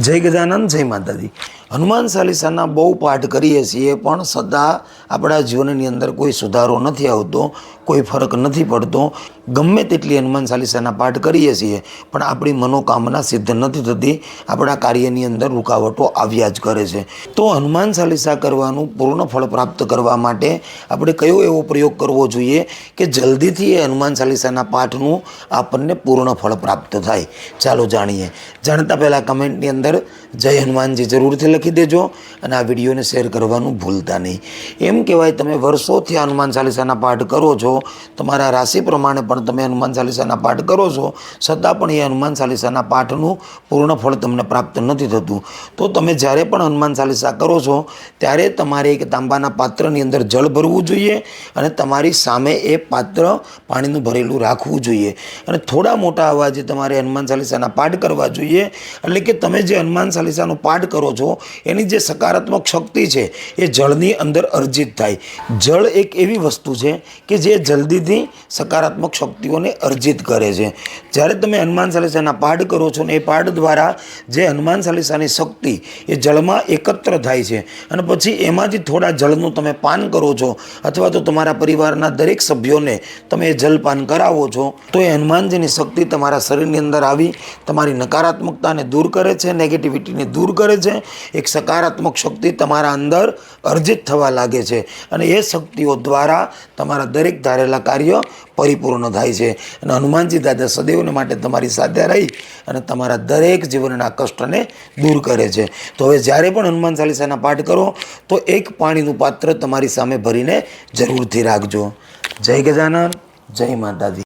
જય ગજાનંદ જય માતાજી. હનુમાન ચાલીસાના બહુ પાઠ કરીએ છીએ, પણ સદા આપણા જીવનની અંદર કોઈ સુધારો નથી આવતો, કોઈ ફરક નથી પડતો. ગમે તેટલી હનુમાન ચાલીસાના પાઠ કરીએ છીએ, પણ આપણી મનોકામના સિદ્ધ નથી થતી. આપણા કાર્યની અંદર રૂકાવટો આવ્યા જ કરે છે. તો હનુમાન ચાલીસા કરવાનું પૂર્ણ ફળ પ્રાપ્ત કરવા માટે આપણે કયો એવો પ્રયોગ કરવો જોઈએ કે જલ્દીથી એ હનુમાન ચાલીસાના પાઠનું આપણને પૂર્ણ ફળ પ્રાપ્ત થાય? ચાલો જાણીએ. જાણતા પહેલાં કમેન્ટની અંદર જય હનુમાનજી જરૂરથી લખી દેજો અને આ વિડીયોને શેર કરવાનું ભૂલતા નહીં. એમ કહેવાય, તમે વર્ષોથી હનુમાન ચાલીસાના પાઠ કરો છો, તમારા રાશિ પ્રમાણે પણ તમે હનુમાન ચાલીસાના પાઠ કરો છો, છતાં પણ એ હનુમાન ચાલીસાના પાઠનું પૂર્ણ ફળ તમને પ્રાપ્ત નથી થતું. તો તમે જ્યારે પણ હનુમાન ચાલીસા કરો છો, ત્યારે તમારે એક તાંબાના પાત્રની અંદર જળ ભરવું જોઈએ અને તમારી સામે એ પાત્ર પાણીનું ભરેલું રાખવું જોઈએ. અને થોડા મોટા અવાજે તમારે હનુમાન ચાલીસાના પાઠ કરવા જોઈએ, એટલે કે તમે જે હનુમાન ચાલીસાનો પાઠ કરો છો, એની જે સકારાત્મક શક્તિ છે, એ જળની અંદર અર્જિત થાય. જળ એક એવી વસ્તુ છે કે જે જલ્દીથી સકારાત્મક શક્તિઓને અર્જિત કરે છે. જ્યારે તમે હનુમાન ચાલીસાના પાઠ કરો છો ને એ પાઠ દ્વારા જે હનુમાન ચાલીસાની શક્તિ એ જળમાં એકત્ર થાય છે. અને પછી એમાંથી થોડા જળનું તમે પાન કરો છો અથવા તો તમારા પરિવારના દરેક સભ્યોને તમે એ જલપાન કરાવો છો, તો એ હનુમાનજીની શક્તિ તમારા શરીરની અંદર આવી, તમારી નકારાત્મકતાને દૂર કરે છે નેગેટિવિટીને દૂર કરે છે, એક સકારાત્મક શક્તિ તમારા અંદર અર્જિત થવા લાગે છે. અને એ શક્તિઓ દ્વારા તમારા દરેક ધારેલા કાર્ય પરિપૂર્ણ થાય છે અને હનુમાનજી દાદા સદૈવને માટે તમારી સાથે રહી અને તમારા દરેક જીવનના કષ્ટને દૂર કરે છે. તો હવે જ્યારે પણ હનુમાન ચાલીસાના પાઠ કરો, તો એક પાણીનું પાત્ર તમારી સામે ભરીને જરૂરથી રાખજો. જય ગજાનન, જય માતાજી.